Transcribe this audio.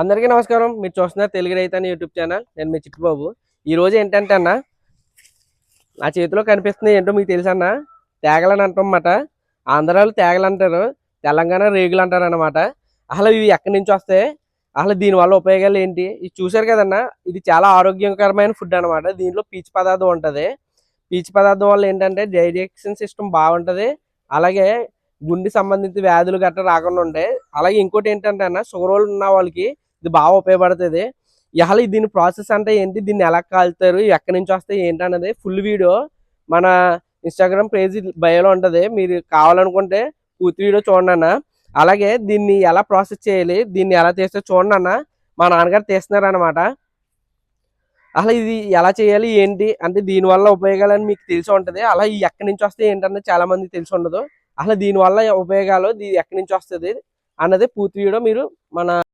అందరికీ నమస్కారం. మీరు చూస్తున్నారు తెలుగు రైతు అని యూట్యూబ్ ఛానల్. నేను మీ చిట్టుబాబు. ఈ రోజు ఏంటంటే అన్న నా చేతిలో కనిపిస్తుంది ఏంటో మీకు తెలుసా అన్న? తేగలని అంటామన్నమాట. ఆంధ్రాలో తేగలు అంటారు తెలంగాణ రేగులు అంటారు అనమాట అసలు ఇవి ఎక్కడి నుంచి వస్తాయి? అసలు దీనివల్ల ఉపయోగాలు ఏంటి? ఇది చూసారు కదన్న ఇది చాలా ఆరోగ్యకరమైన ఫుడ్ అన్నమాట. దీనిలో పీచు పదార్థం ఉంటుంది. పీచు పదార్థం వల్ల ఏంటంటే డైజెషన్ సిస్టమ్ బాగుంటుంది. అలాగే గుండె సంబంధిత వ్యాధులు గట్రా రాకుండా ఉంటాయి. అలాగే ఇంకోటి ఏంటంటే అన్న షుగర్ వాళ్ళు ఉన్న వాళ్ళకి ఇది బాగా ఉపయోగపడుతుంది. అసలు దీని ప్రాసెస్ అంటే ఏంటి? దీన్ని ఎలా కాలుతారు? ఎక్కడి నుంచి వస్తాయి? ఏంటి అన్నది ఫుల్ వీడియో మన ఇన్స్టాగ్రామ్ పేజ్ బయోలో ఉంటుంది. మీరు కావాలనుకుంటే పూర్తి వీడియో చూడండి అన్న. అలాగే దీన్ని ఎలా ప్రాసెస్ చేయాలి? దీన్ని ఎలా చేస్తే చూడండి అన్న. మా నాన్నగారు తీస్తున్నారు అనమాట అసలు ఇది ఎలా చేయాలి? ఏంటి? అంటే దీనివల్ల ఉపయోగాలని మీకు తెలిసి ఉంటుంది. అలా ఈ ఎక్కడి నుంచి వస్తే ఏంటన్నది చాలా మందికి తెలిసి ఉండదు. అసలు దీనివల్ల ఉపయోగాలు ఇది ఎక్కడి నుంచి వస్తుంది? అన్నది పూర్తి వీడియో మీరు మన